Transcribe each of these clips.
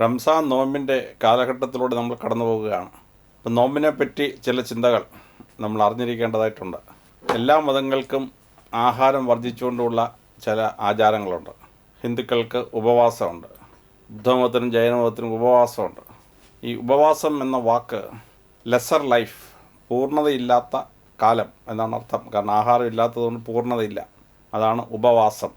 റംസാൻ നോമ്പിന്റെ കാലഘട്ടത്തിലൂടെ നമ്മൾ കടന്നു പോവുകയാണ്. അപ്പം നോമ്പിനെ പറ്റി ചില ചിന്തകൾ നമ്മൾ അറിഞ്ഞിരിക്കേണ്ടതായിട്ടുണ്ട്. എല്ലാ മതങ്ങൾക്കും ആഹാരം വർദ്ധിച്ചുകൊണ്ടുള്ള ചില ആചാരങ്ങളുണ്ട്. ഹിന്ദുക്കൾക്ക് ഉപവാസമുണ്ട്. ബുദ്ധമതത്തിനും ജൈനമതത്തിനും ഉപവാസമുണ്ട്. ഈ ഉപവാസം എന്ന വാക്ക് ലെസർ ലൈഫ് പൂർണതയില്ലാത്ത കാലം എന്നാണ് അർത്ഥം. കാരണം ആഹാരം ഇല്ലാത്തതുകൊണ്ട് പൂർണതയില്ല. അതാണ് ഉപവാസം.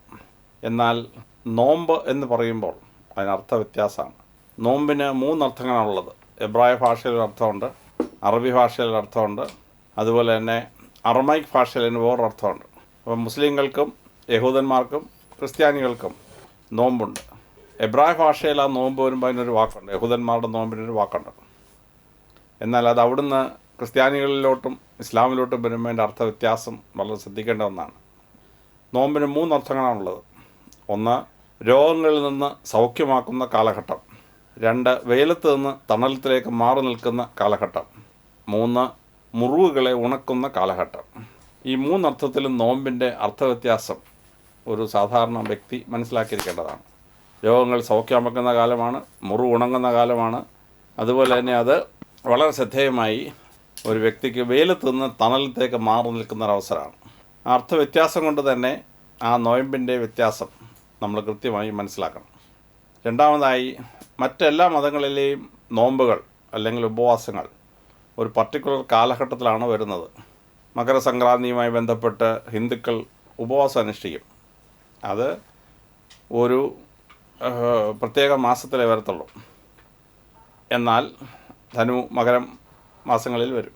എന്നാൽ നോമ്പ് എന്ന് പറയുമ്പോൾ അതിനർത്ഥ വ്യത്യാസമാണ് നോമ്പിന് മൂന്നർത്ഥങ്ങളാണുള്ളത്. എബ്രായ ഭാഷയിൽ അർത്ഥമുണ്ട് അറബി ഭാഷയിൽ അർത്ഥമുണ്ട് അതുപോലെ തന്നെ അറമൈക് ഭാഷയിൽ വേറൊരു അർത്ഥമുണ്ട്. അപ്പം മുസ്ലിങ്ങൾക്കും യഹൂദന്മാർക്കും ക്രിസ്ത്യാനികൾക്കും നോമ്പുണ്ട്. എബ്രായ ഭാഷയിൽ ആ നോമ്പ് വരുമ്പോൾ അതിനൊരു വാക്കുണ്ട് യഹൂദന്മാരുടെ നോമ്പിനൊരു വാക്കുണ്ട്. എന്നാൽ അത് അവിടുന്ന് ക്രിസ്ത്യാനികളിലോട്ടും ഇസ്ലാമിലോട്ടും വരുമ്പോൾ അതിന്റെ അർത്ഥ വ്യത്യാസം വളരെ ശ്രദ്ധിക്കേണ്ട ഒന്നാണ്. നോമ്പിന് മൂന്ന് അർത്ഥങ്ങളാണുള്ളത് ഒന്ന് രോഗങ്ങളിൽ നിന്ന് സൗഖ്യമാക്കുന്ന കാലഘട്ടം. രണ്ട് വെയിലത്ത് നിന്ന് തണലത്തിലേക്ക് മാറി നിൽക്കുന്ന കാലഘട്ടം. മൂന്ന് മുറിവുകളെ ഉണക്കുന്ന കാലഘട്ടം. ഈ മൂന്നർത്ഥത്തിലും നോമ്പിന്റെ അർത്ഥവ്യത്യാസം ഒരു സാധാരണ വ്യക്തി മനസ്സിലാക്കിയിരിക്കേണ്ടതാണ്. രോഗങ്ങൾ സൗഖ്യമാക്കുന്ന കാലമാണ് മുറിവ് ഉണങ്ങുന്ന കാലമാണ്. അതുപോലെ തന്നെ അത് വളരെ ശ്രദ്ധേയമായി ഒരു വ്യക്തിക്ക് വെയിലത്ത് നിന്ന് തണലത്തേക്ക് മാറി നിൽക്കുന്ന ഒരവസരമാണ് അർത്ഥവ്യത്യാസം കൊണ്ട് തന്നെ ആ നോയമ്പിന്റെ വ്യത്യാസം നമ്മൾ കൃത്യമായി മനസ്സിലാക്കണം. രണ്ടാമതായി മറ്റെല്ലാ മതങ്ങളിലെയും നോമ്പുകൾ അല്ലെങ്കിൽ ഉപവാസങ്ങൾ ഒരു പർട്ടിക്കുലർ കാലഘട്ടത്തിലാണ് വരുന്നത്. മകരസംക്രാന്തിയുമായി ബന്ധപ്പെട്ട് ഹിന്ദുക്കൾ ഉപവാസം അനുഷ്ഠിക്കും. അത് ഒരു പ്രത്യേക മാസത്തിലേ വരത്തുള്ളൂ. എന്നാൽ ധനു മകരം മാസങ്ങളിൽ വരും.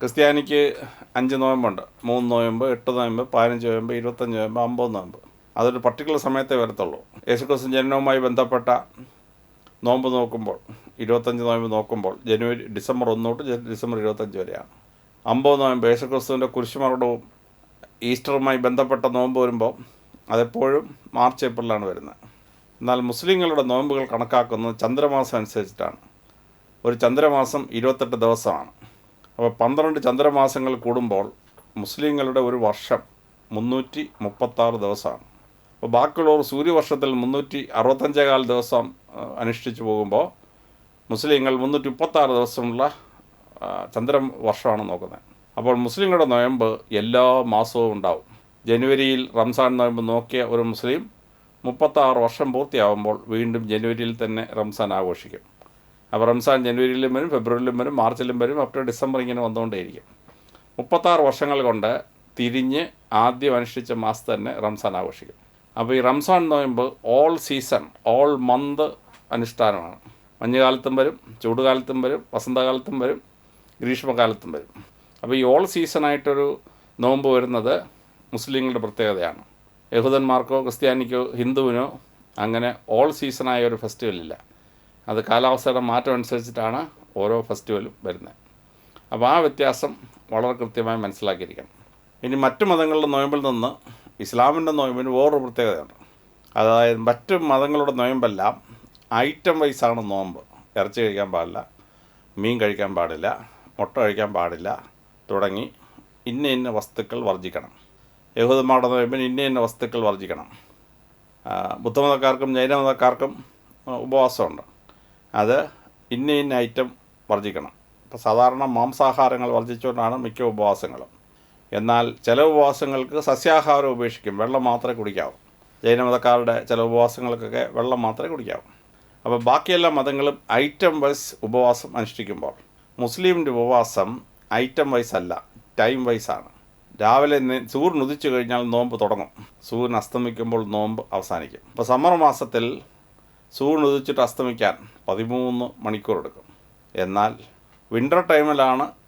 ക്രിസ്ത്യാനിക്ക് അഞ്ച് നോയമ്പുണ്ട്. മൂന്ന് നോയമ്പ് എട്ട് നോയമ്പ് പതിനഞ്ച് നോയമ്പ് ഇരുപത്തഞ്ച് നോയമ്പ് അമ്പത് നോയമ്പ്. അതൊരു പർട്ടിക്കുലർ സമയത്തെ വരത്തുള്ളൂ. യേശുക്രിസ്തു ജനനവുമായി ബന്ധപ്പെട്ട നോമ്പ് നോക്കുമ്പോൾ ഇരുപത്തഞ്ച് നോയമ്പ് നോക്കുമ്പോൾ ജനുവരി ഡിസംബർ ഒന്ന് തൊട്ട് ഡിസംബർ ഇരുപത്തഞ്ച് വരെയാണ്. അമ്പത് നോയമ്പ് യേശുക്രിസ്തുവിന്റെ കുരിശുമരണവും ഈസ്റ്ററുമായി ബന്ധപ്പെട്ട നോമ്പ് വരുമ്പോൾ അതെപ്പോഴും മാർച്ച് ഏപ്രിലാണ് വരുന്നത്. എന്നാൽ മുസ്ലിങ്ങളുടെ നോമ്പുകൾ കണക്കാക്കുന്നത് ചന്ദ്രമാസം അനുസരിച്ചിട്ടാണ്. ഒരു ചന്ദ്രമാസം ഇരുപത്തെട്ട് ദിവസമാണ്. അപ്പോൾ പന്ത്രണ്ട് ചന്ദ്രമാസങ്ങൾ കൂടുമ്പോൾ മുസ്ലിങ്ങളുടെ ഒരു വർഷം മുന്നൂറ്റി മുപ്പത്താറ് ദിവസമാണ്. അപ്പോൾ ബാക്കിയുള്ളവർ സൂര്യവർഷത്തിൽ മുന്നൂറ്റി അറുപത്തഞ്ചേകാൽ ദിവസം അനുഷ്ഠിച്ചു പോകുമ്പോൾ മുസ്ലിങ്ങൾ മുന്നൂറ്റി മുപ്പത്താറ് ദിവസമുള്ള ചന്ദ്രൻ ചന്ദ്ര വർഷമാണ് നോക്കുന്നത്. അപ്പോൾ മുസ്ലിങ്ങളുടെ നോയമ്പ് എല്ലാ മാസവും ഉണ്ടാവും. ജനുവരിയിൽ റംസാൻ നോയമ്പ് നോക്കിയ ഒരു മുസ്ലിം മുപ്പത്താറ് വർഷം പൂർത്തിയാവുമ്പോൾ വീണ്ടും ജനുവരിയിൽ തന്നെ റംസാൻ ആഘോഷിക്കും. അപ്പോൾ റംസാൻ ജനുവരിയിലും വരും ഫെബ്രുവരിയിലും വരും മാർച്ചിലും വരും അപ് ടു ഡിസംബർ ഇങ്ങനെ വന്നുകൊണ്ടേയിരിക്കും. മുപ്പത്താറ് വർഷങ്ങൾ കൊണ്ട് തിരിഞ്ഞ് ആദ്യം അനുഷ്ഠിച്ച മാസം തന്നെ റംസാൻ ആഘോഷിക്കും. അപ്പോൾ ഈ റംസാൻ നോയമ്പ് ഓൾ സീസൺ ഓൾ മന്ത് അനുഷ്ഠാനമാണ്. മഞ്ഞുകാലത്തും വരും ചൂടുകാലത്തും വരും വസന്തകാലത്തും വരും ഗ്രീഷ്മകാലത്തും വരും. അപ്പോൾ ഈ ഓൾ സീസണായിട്ടൊരു നോമ്പ് വരുന്നത് മുസ്ലിങ്ങളുടെ പ്രത്യേകതയാണ്. യഹൂദന്മാർക്കോ ക്രിസ്ത്യാനിക്കോ ഹിന്ദുവിനോ അങ്ങനെ ഓൾ സീസണായ ഒരു ഫെസ്റ്റിവൽ ഇല്ല. അത് കാലാവസ്ഥയുടെ മാറ്റം അനുസരിച്ചിട്ടാണ് ഓരോ ഫെസ്റ്റിവലും വരുന്നത്. അപ്പോൾ ആ വ്യത്യാസം വളരെ കൃത്യമായി മനസ്സിലാക്കിയിരിക്കണം. ഇനി മറ്റു മതങ്ങളുടെ നോയമ്പിൽ നിന്ന് ഇസ്ലാമിന്റെ നോയമ്പിന് വേറൊരു പ്രത്യേകതയുണ്ട്. അതായത് മറ്റ് മതങ്ങളുടെ നോയമ്പെല്ലാം ഐറ്റം വൈസാണ് നോമ്പ്. ഇറച്ചി കഴിക്കാൻ പാടില്ല മീൻ കഴിക്കാൻ പാടില്ല മുട്ട കഴിക്കാൻ പാടില്ല തുടങ്ങി ഇന്ന ഇന്ന വസ്തുക്കൾ വർജിക്കണം. യഹൂദന്മാരുടെ നോയമ്പിന് ഇന്ന ഇന്ന വസ്തുക്കൾ വർജിക്കണം. ബുദ്ധമതക്കാർക്കും ജൈനമതക്കാർക്കും ഉപവാസമുണ്ട്. അത് ഇന്ന ഇന്ന ഐറ്റം വർജിക്കണം. ഇപ്പോൾ സാധാരണ മാംസാഹാരങ്ങൾ വർജിച്ചുകൊണ്ടാണ് മിക്ക ഉപവാസങ്ങളും. എന്നാൽ ചില ഉപവാസങ്ങൾക്ക് സസ്യാഹാരം ഉപേക്ഷിക്കും. വെള്ളം മാത്രമേ കുടിക്കാവൂ. ജൈനമതക്കാരുടെ ചില ഉപവാസങ്ങൾക്കൊക്കെ വെള്ളം മാത്രമേ കുടിക്കാവൂ. അപ്പോൾ ബാക്കിയെല്ലാ മതങ്ങളും ഐറ്റം വൈസ് ഉപവാസം അനുഷ്ഠിക്കുമ്പോൾ മുസ്ലിമിന്റെ ഉപവാസം ഐറ്റം വൈസ് അല്ല ടൈം വൈസ് ആണ്. രാവിലെ സൂര്യൻ ഉദിച്ചു കഴിഞ്ഞാൽ നോമ്പ് തുടങ്ങും. സൂര്യൻ അസ്തമിക്കുമ്പോൾ നോമ്പ് അവസാനിക്കും. അപ്പോൾ സമ്മർ മാസത്തിൽ സൂര്യൻ ഉദിച്ചിട്ട് അസ്തമിക്കാൻ പതിമൂന്ന് മണിക്കൂർ എടുക്കും. എന്നാൽ വിന്റർ ടൈമിലാണ്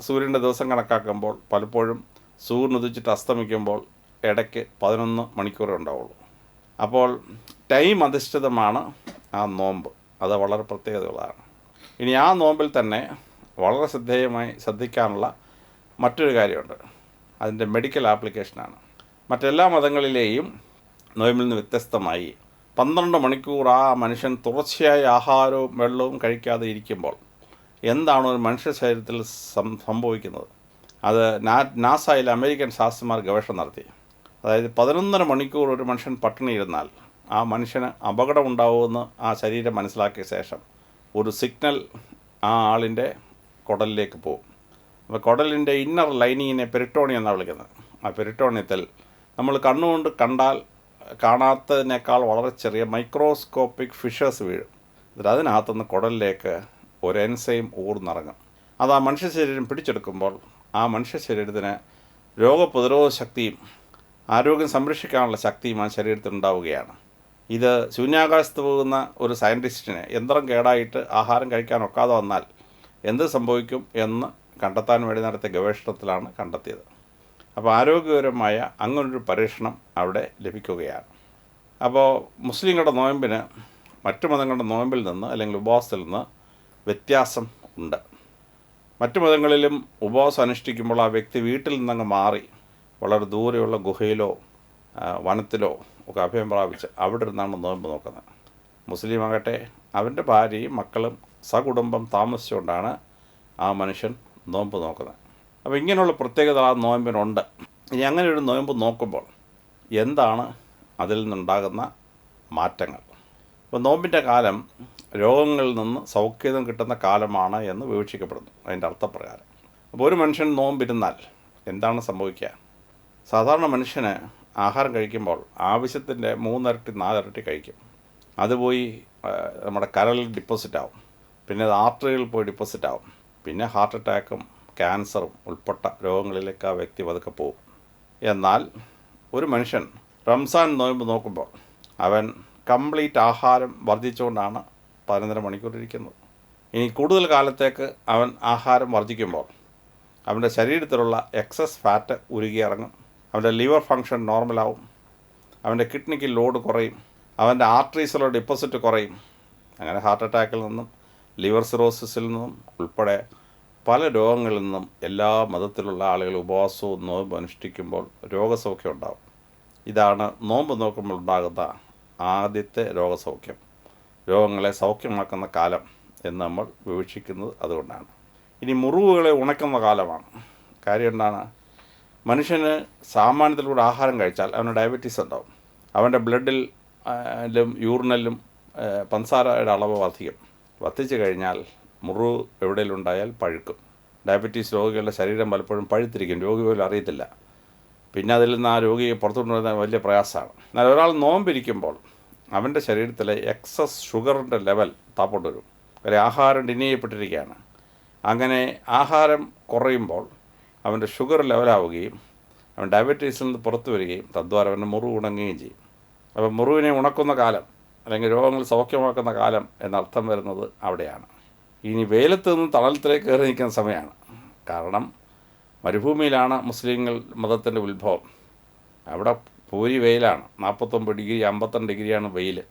സൂര്യന്റെ ദിവസം കണക്കാക്കുമ്പോൾ പലപ്പോഴും സൂര്യൻ ഉദിച്ചിട്ട് അസ്തമിക്കുമ്പോൾ ഇടയ്ക്ക് പതിനൊന്ന് മണിക്കൂറേ ഉണ്ടാവുള്ളൂ. അപ്പോൾ ടൈം അധിഷ്ഠിതമാണ് ആ നോമ്പ്. അത് വളരെ പ്രത്യേകതയുള്ളതാണ്. ഇനി ആ നോമ്പിൽ തന്നെ വളരെ ശ്രദ്ധേയമായി ശ്രദ്ധിക്കാനുള്ള മറ്റൊരു കാര്യമുണ്ട്. അതിന്റെ മെഡിക്കൽ ആപ്ലിക്കേഷനാണ്. മറ്റെല്ലാ മതങ്ങളിലെയും നോയമ്പിൽ നിന്ന് വ്യത്യസ്തമായി പന്ത്രണ്ട് മണിക്കൂർ ആ മനുഷ്യൻ തുടർച്ചയായി ആഹാരവും വെള്ളവും കഴിക്കാതെ ഇരിക്കുമ്പോൾ എന്താണ് ഒരു മനുഷ്യ ശരീരത്തിൽ സംഭവിക്കുന്നത്. അത് നാസയിൽ അമേരിക്കൻ ശാസ്ത്രന്മാർ ഗവേഷണം നടത്തി. അതായത് പതിനൊന്നര മണിക്കൂർ ഒരു മനുഷ്യൻ പട്ടിണി ഇരുന്നാൽ ആ മനുഷ്യന് അപകടം ഉണ്ടാവുമെന്ന് ആ ശരീരം മനസ്സിലാക്കിയ ശേഷം ഒരു സിഗ്നൽ ആ ആളിന്റെ കുടലിലേക്ക് പോകും. അപ്പോൾ കുടലിന്റെ ഇന്നർ ലൈനിങ്ങിനെ പെരിട്ടോണി എന്നാണ് വിളിക്കുന്നത്. ആ പെരിട്ടോണിയത്തിൽ നമ്മൾ കണ്ണുകൊണ്ട് കണ്ടാൽ കാണാത്തതിനേക്കാൾ വളരെ ചെറിയ മൈക്രോസ്കോപ്പിക് ഫിഷേഴ്സ് വീഴും. എന്നിട്ട് അതിനകത്തുനിന്ന് കുടലിലേക്ക് ഒരു ഊർ ഊർന്നിറങ്ങും. അത് ആ മനുഷ്യ ശരീരം പിടിച്ചെടുക്കുമ്പോൾ ആ മനുഷ്യ ശരീരത്തിന് രോഗപ്രതിരോധ ശക്തിയും ആരോഗ്യം സംരക്ഷിക്കാനുള്ള ശക്തിയും ആ ശരീരത്തിൽ ഉണ്ടാവുകയാണ്. ഇത് ശൂന്യാകാശത്ത് പോകുന്ന ഒരു സയന്റിസ്റ്റിന് യന്ത്രം കേടായിട്ട് ആഹാരം കഴിക്കാൻ ഒക്കാതെ വന്നാൽ എന്ത് സംഭവിക്കും എന്ന് കണ്ടെത്താൻ വേണ്ടി നടത്തിയ ഗവേഷണത്തിലാണ് കണ്ടെത്തിയത്. അപ്പോൾ ആരോഗ്യകരമായ അങ്ങനൊരു പരീക്ഷണം അവിടെ ലഭിക്കുകയാണ്. അപ്പോൾ മുസ്ലിങ്ങളുടെ നോയമ്പിന് മറ്റു മതങ്ങളുടെ നോയമ്പിൽ നിന്ന് അല്ലെങ്കിൽ ഉപവാസത്തിൽ നിന്ന് വ്യത്യാസം ഉണ്ട്. മറ്റു മതങ്ങളിലും ഉപവാസം അനുഷ്ഠിക്കുമ്പോൾ ആ വ്യക്തി വീട്ടിൽ നിന്നങ്ങ് മാറി വളരെ ദൂരെയുള്ള ഗുഹയിലോ വനത്തിലോ ഒക്കെ അഭയം പ്രാപിച്ച് അവിടെ ഇരുന്നാണ് നോമ്പ് നോക്കുന്നത്. മുസ്ലിം ആകട്ടെ അവന്റെ ഭാര്യയും മക്കളും സകുടുംബം താമസിച്ചുകൊണ്ടാണ് ആ മനുഷ്യൻ നോമ്പ് നോക്കുന്നത്. അപ്പോൾ ഇങ്ങനെയുള്ള പ്രത്യേകത ആ നോയമ്പിനുണ്ട് ഇനി അങ്ങനെ ഒരു നോയമ്പ് നോക്കുമ്പോൾ എന്താണ് അതിൽ നിന്നുണ്ടാകുന്ന മാറ്റങ്ങൾ? അപ്പോൾ നോമ്പിന്റെ കാലം രോഗങ്ങളിൽ നിന്ന് സൗഖ്യം കിട്ടുന്ന കാലമാണ് എന്ന് വിവക്ഷിക്കപ്പെടുന്നു. അതിന്റെ അർത്ഥപ്രകാരം. അപ്പോൾ ഒരു മനുഷ്യൻ നോമ്പിരുന്നാൽ എന്താണ് സംഭവിക്കുക? സാധാരണ മനുഷ്യന് ആഹാരം കഴിക്കുമ്പോൾ ആവശ്യത്തിന്റെ മൂന്നിരട്ടി നാലിരട്ടി കഴിക്കും. അത് പോയി നമ്മുടെ കരളിൽ ഡിപ്പോസിറ്റ് ആവും. പിന്നെ അത് ആർട്ടറികളിൽ പോയി ഡിപ്പോസിറ്റ് ആവും. പിന്നെ ഹാർട്ട് അറ്റാക്കും ക്യാൻസറും ഉൾപ്പെട്ട രോഗങ്ങളിലേക്ക് ആ വ്യക്തി പതുക്കെ പോകും. എന്നാൽ ഒരു മനുഷ്യൻ റംസാൻ നോയമ്പ് നോക്കുമ്പോൾ അവൻ കംപ്ലീറ്റ് ആഹാരം വർദ്ധിച്ചുകൊണ്ടാണ് പതിനൊന്നര മണിക്കൂർ ഇരിക്കുന്നത്. ഇനി കൂടുതൽ കാലത്തേക്ക് അവൻ ആഹാരം വർദ്ധിക്കുമ്പോൾ അവന്റെ ശരീരത്തിലുള്ള എക്സസ് ഫാറ്റ് ഉരുകി ഇറങ്ങും അവന്റെ ലിവർ ഫങ്ഷൻ നോർമലാവും അവന്റെ കിഡ്നിക്ക് ലോഡ് കുറയും. അവന്റെ ആർട്ടറീസിലുള്ള ഡിപ്പോസിറ്റ് കുറയും. അങ്ങനെ ഹാർട്ട് അറ്റാക്കിൽ നിന്നും ലിവർ സിറോസിസിൽ നിന്നും ഉൾപ്പെടെ പല രോഗങ്ങളിൽ നിന്നും എല്ലാ മതത്തിലുള്ള ആളുകൾ ഉപവാസവും നോമ്പ് അനുഷ്ഠിക്കുമ്പോൾ രോഗസൗഖ്യം ഉണ്ടാവും. ഇതാണ് നോമ്പ് നോക്കുമ്പോൾ ഉണ്ടാകുന്ന ആദ്യത്തെ രോഗസൗഖ്യം. രോഗങ്ങളെ സൗഖ്യമാക്കുന്ന കാലം എന്ന് നമ്മൾ വിവക്ഷിക്കുന്നത് അതുകൊണ്ടാണ്. ഇനി മുറിവുകളെ ഉണക്കുന്ന കാലമാണ്. കാര്യം എന്താണ്? മനുഷ്യന് സാമാന്യത്തിലൂടെ ആഹാരം കഴിച്ചാൽ അവന് ഡയബറ്റീസ് ഉണ്ടാവും. അവന്റെ ബ്ലഡിൽ ലും യൂറിനലിലും പഞ്ചസാരയുടെ അളവ് വർദ്ധിക്കും വർദ്ധിച്ചു കഴിഞ്ഞാൽ മുറിവ് എവിടെയെങ്കിലും ഉണ്ടായാൽ പഴുക്കും. ഡയബറ്റീസ് രോഗികളുടെ ശരീരം പലപ്പോഴും പഴുത്തിരിക്കും. രോഗി പോലും അറിയത്തില്ല. പിന്നെ അതിൽ നിന്ന് ആ രോഗിയെ പുറത്തു കൊണ്ടുവരുന്നത് വലിയ പ്രയാസമാണ്. എന്നാൽ ഒരാൾ നോമ്പിരിക്കുമ്പോൾ അവന്റെ ശരീരത്തിലെ എക്സസ് ഷുഗറിന്റെ ലെവൽ താപ്പോട്ട് വരും. കാര്യം ആഹാരം ഡിനിയപ്പെട്ടിരിക്കുകയാണ് അങ്ങനെ ആഹാരം കുറയുമ്പോൾ അവന്റെ ഷുഗർ ലെവലാവുകയും അവൻ ഡയബറ്റീസിൽ നിന്ന് പുറത്തു വരികയും തദ്വാര അവന്റെ മുറിവ് ഉണങ്ങുകയും ചെയ്യും. അപ്പോൾ മുറിവിനെ ഉണക്കുന്ന കാലം അല്ലെങ്കിൽ രോഗങ്ങൾ സൗഖ്യമാക്കുന്ന കാലം എന്നർത്ഥം വരുന്നത് അവിടെയാണ്. ഇനി വെയിലത്ത് നിന്ന് തണലത്തിലേക്ക് കയറി നിൽക്കുന്ന സമയമാണ്. കാരണം മരുഭൂമിയിലാണ് മുസ്ലിങ്ങൾ മതത്തിന്റെ ഉത്ഭവം. അവിടെ പൂരി വെയിലാണ്. നാൽപ്പത്തൊമ്പത് ഡിഗ്രി അമ്പത്തൊന്ന് ഡിഗ്രിയാണ് വെയിൽ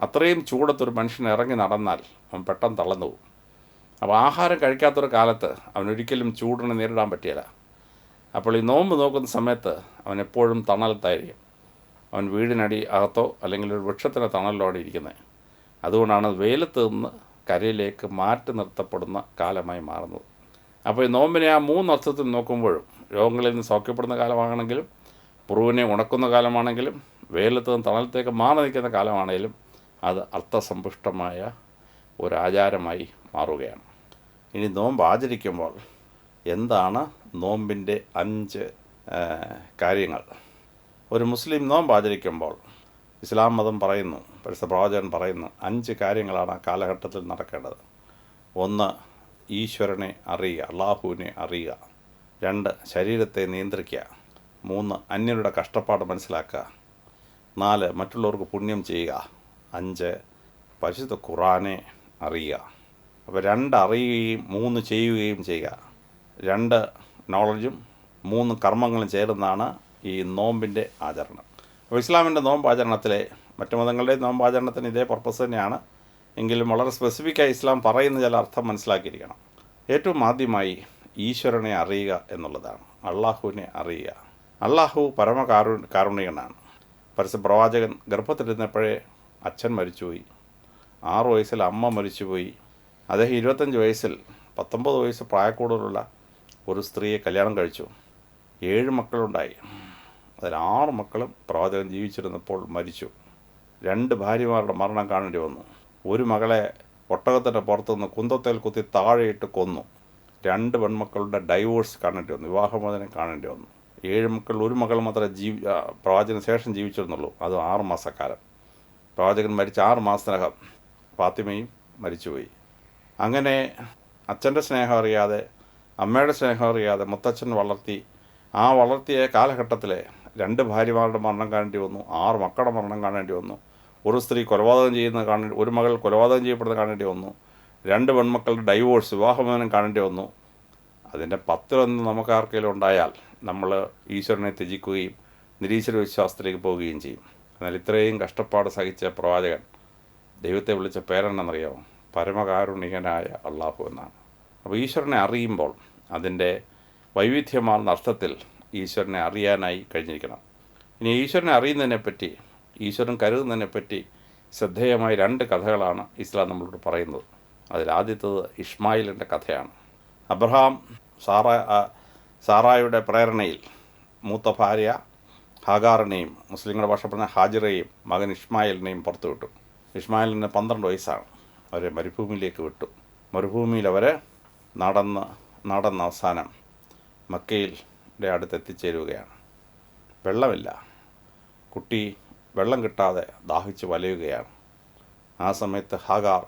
അത്രയും ചൂടത്തൊരു മനുഷ്യൻ ഇറങ്ങി നടന്നാൽ അവൻ പെട്ടെന്ന് തളർന്നു പോകും. അപ്പോൾ ആഹാരം കഴിക്കാത്തൊരു കാലത്ത് അവനൊരിക്കലും ചൂടിനെ നേരിടാൻ പറ്റിയില്ല. അപ്പോൾ ഈ നോമ്പ് നോക്കുന്ന സമയത്ത് അവൻ എപ്പോഴും തണലത്തായിരിക്കും. അവൻ വീടിനടി അകത്തോ അല്ലെങ്കിൽ ഒരു വൃക്ഷത്തിന്റെ തണലിലോ ആണ് ഇരിക്കുന്നത്. അതുകൊണ്ടാണ് വെയിലത്ത് നിന്ന് കരയിലേക്ക് മാറ്റി നിർത്തപ്പെടുന്ന കാലമായി മാറുന്നത്. അപ്പോൾ ഈ നോമ്പിനെ ആ മൂന്നർത്ഥത്തിൽ നോക്കുമ്പോഴും രോഗങ്ങളിൽ നിന്ന് സൗഖ്യപ്പെടുന്ന കാലമാണെങ്കിലും പുറവിനെ ഉണക്കുന്ന കാലമാണെങ്കിലും വെയിലത്ത് നിന്ന് തണലത്തേക്ക് മാറി നിൽക്കുന്ന കാലമാണെങ്കിലും അത് അർത്ഥസമ്പുഷ്ടമായ ഒരാചാരമായി മാറുകയാണ്. ഇനി നോമ്പ് ആചരിക്കുമ്പോൾ എന്താണ് നോമ്പിന്റെ അഞ്ച് കാര്യങ്ങൾ? ഒരു മുസ്ലിം നോമ്പ് ആചരിക്കുമ്പോൾ ഇസ്ലാം മതം പറയുന്നു പരിശുദ്ധ പ്രവാചകൻ പറയുന്നു അഞ്ച് കാര്യങ്ങളാണ് ആ കാലഘട്ടത്തിൽ നടക്കേണ്ടത്. ഒന്ന് ഈശ്വരനെ അറിയുക അള്ളാഹുവിനെ അറിയുക. രണ്ട് ശരീരത്തെ നിയന്ത്രിക്കുക. മൂന്ന് അന്യരുടെ കഷ്ടപ്പാട് മനസ്സിലാക്കുക. നാല് മറ്റുള്ളവർക്ക് പുണ്യം ചെയ്യുക. അഞ്ച് പരിശുദ്ധ ഖുറാനെ അറിയുക. അപ്പോൾ രണ്ട് അറിയുകയും മൂന്ന് ചെയ്യുകയും ചെയ്യുക. രണ്ട് നോളജും മൂന്ന് കർമ്മങ്ങളും ചേരുന്നതാണ് ഈ നോമ്പിന്റെ ആചരണം. അപ്പോൾ ഇസ്ലാമിന്റെ നോമ്പ് ആചരണത്തിലെ മറ്റു മതങ്ങളുടെ നോമ്പാചരണത്തിന് ഇതേ പർപ്പസ് തന്നെയാണ്. എങ്കിലും വളരെ സ്പെസിഫിക്കായി ഇസ്ലാം പറയുന്ന ചില അർത്ഥം മനസ്സിലാക്കിയിരിക്കണം. ഏറ്റവും ആദ്യമായി ഈശ്വരനെ അറിയുക എന്നുള്ളതാണ്. അള്ളാഹുവിനെ അറിയുക. അള്ളാഹു പരമകാരു കാരുണികനാണ് പരസ്യ പ്രവാചകൻ ഗർഭത്തിലിരുന്നപ്പോഴേ അച്ഛൻ മരിച്ചുപോയി. ആറ് വയസ്സിൽ അമ്മ മരിച്ചുപോയി. അദ്ദേഹം ഇരുപത്തഞ്ച് വയസ്സിൽ പത്തൊമ്പത് വയസ്സ് പ്രായക്കൂടുതലുള്ള ഒരു സ്ത്രീയെ കല്യാണം കഴിച്ചു. ഏഴ് മക്കളുണ്ടായി. അതിൽ ആറ് മക്കളും പ്രവാചകൻ ജീവിച്ചിരുന്നപ്പോൾ മരിച്ചു. രണ്ട് ഭാര്യമാരുടെ മരണം കാണേണ്ടി വന്നു. ഒരു മകളെ ഒട്ടകത്തിന്റെ പുറത്തുനിന്ന് കുന്തത്തേൽ കുത്തി താഴെയിട്ട് കൊന്നു. രണ്ട് പെൺമക്കളുടെ ഡൈവോഴ്സ് കാണേണ്ടി വന്നു. വിവാഹമോചനം കാണേണ്ടി വന്നു. ഏഴ് മക്കൾ ഒരു മകൾ മാത്രമേ ജീവി പ്രവാചകന് ശേഷം ജീവിച്ചിരുന്നുള്ളൂ. അത് ആറ് മാസക്കാലം. പ്രവാചകൻ മരിച്ച ആറ് മാസത്തിനകം ഫാത്തിമയും മരിച്ചുപോയി. അങ്ങനെ അച്ഛന്റെ സ്നേഹം അറിയാതെ അമ്മയുടെ സ്നേഹം അറിയാതെ മുത്തച്ഛൻ വളർത്തി ആ വളർത്തിയ കാലഘട്ടത്തിലെ രണ്ട് ഭാര്യമാരുടെ മരണം കാണേണ്ടി വന്നു. ആറ് മക്കളുടെ മരണം കാണേണ്ടി വന്നു. ഒരു സ്ത്രീ കൊലപാതകം ചെയ്യുന്ന കാണേണ്ടി ഒരു മകൾ കൊലപാതകം ചെയ്യപ്പെടുന്ന കാണേണ്ടി വന്നു. രണ്ട് പെൺമക്കളുടെ ഡൈവോഴ്സ് വിവാഹമോചനം കാണേണ്ടി വന്നു. അതിന്റെ പത്തിലൊന്ന് നമുക്ക് ആർക്കെങ്കിലും ഉണ്ടായാൽ നമ്മൾ ഈശ്വരനെ ത്യജിക്കുകയും നിരീശ്വര വിശ്വാസത്തിലേക്ക് പോവുകയും ചെയ്യും. എന്നാൽ ഇത്രയും കഷ്ടപ്പാട് സഹിച്ച പ്രവാചകൻ ദൈവത്തെ വിളിച്ച പേരെന്നെന്നറിയാമോ പരമകാരുണികനായ അള്ളാഹു എന്നാണ്. അപ്പോൾ ഈശ്വരനെ അറിയുമ്പോൾ അതിന്റെ വൈവിധ്യമാർന്ന അർത്ഥത്തിൽ ഈശ്വരനെ അറിയാനായി കഴിഞ്ഞിരിക്കണം. ഇനി ഈശ്വരനെ അറിയുന്നതിനെപ്പറ്റി ഈശ്വരൻ കരുതുന്നതിനെപ്പറ്റി ശ്രദ്ധേയമായ രണ്ട് കഥകളാണ് ഇസ്ലാം നമ്മളോട് പറയുന്നത്. അതിലാദ്യത്തത് ഇഷ്മായിലിന്റെ കഥയാണ്. അബ്രഹാം സാറ സാറായുടെ പ്രേരണയിൽ മൂത്ത ഭാര്യ ഹാഗാറിനെയും മുസ്ലിങ്ങളുടെ ഭാഷ പറഞ്ഞ ഹാജിറയെയും മകൻ ഇഷ്മായിലിനെയും പുറത്തു വിട്ടു. ഇഷ്മായിലിന് പന്ത്രണ്ട് വയസ്സാണ്. അവരെ മരുഭൂമിയിലേക്ക് വിട്ടു. മരുഭൂമിയിൽ അവർ നടന്ന് നടന്ന അവസാനം മക്കയിലെ അടുത്ത് എത്തിച്ചേരുകയാണ് വെള്ളമില്ല. കുട്ടി വെള്ളം കിട്ടാതെ ദാഹിച്ച് വലയുകയാണ്. ആ സമയത്ത് ഹാഗാർ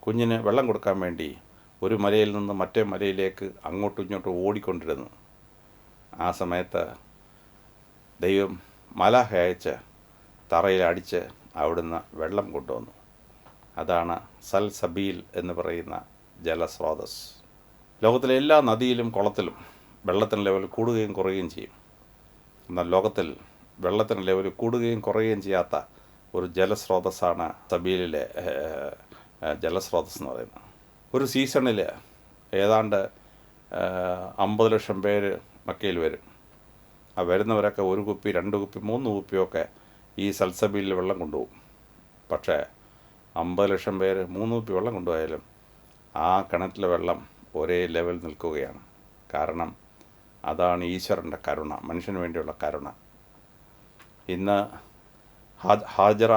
കുഞ്ഞിന് വെള്ളം കൊടുക്കാൻ വേണ്ടി ഒരു മലയിൽ നിന്ന് മറ്റേ മലയിലേക്ക് അങ്ങോട്ടും ഇങ്ങോട്ടും ഓടിക്കൊണ്ടിരുന്നു. ആ സമയത്ത് ദൈവം മല അയച്ച് തറയിൽ അടിച്ച് അവിടുന്ന് വെള്ളം കൊണ്ടുവന്നു. അതാണ് സൽ സബീൽ എന്ന് പറയുന്ന ജലസ്രോതസ്. ലോകത്തിലെ എല്ലാ നദിയിലും കുളത്തിലും വെള്ളത്തിന്റെ ലെവൽ കൂടുകയും കുറയുകയും ചെയ്യും. എന്നാൽ ലോകത്തിൽ വെള്ളത്തിന്റെ ലെവൽ കൂടുകയും കുറയുകയും ചെയ്യാത്ത ഒരു ജലസ്രോതസ്സാണ് സബീലിലെ ജലസ്രോതസ് എന്ന് പറയുന്നത്. ഒരു സീസണിൽ ഏതാണ്ട് അമ്പത് ലക്ഷം പേര് മക്കയിൽ വരും. ആ വരുന്നവരൊക്കെ ഒരു കുപ്പി രണ്ട് കുപ്പി മൂന്ന് കുപ്പിയൊക്കെ ഈ സൽസബീലിൽ വെള്ളം കൊണ്ടുപോകും. പക്ഷേ അമ്പത് ലക്ഷം പേര് മൂന്ന് കുപ്പി വെള്ളം കൊണ്ടുപോയാലും ആ കിണറ്റിലെ വെള്ളം ഒരേ ലെവൽ നിൽക്കുകയാണ്. കാരണം അതാണ് ഈശ്വരന്റെ കരുണ മനുഷ്യന് വേണ്ടിയുള്ള കരുണ. ഇന്ന് ഹാജറ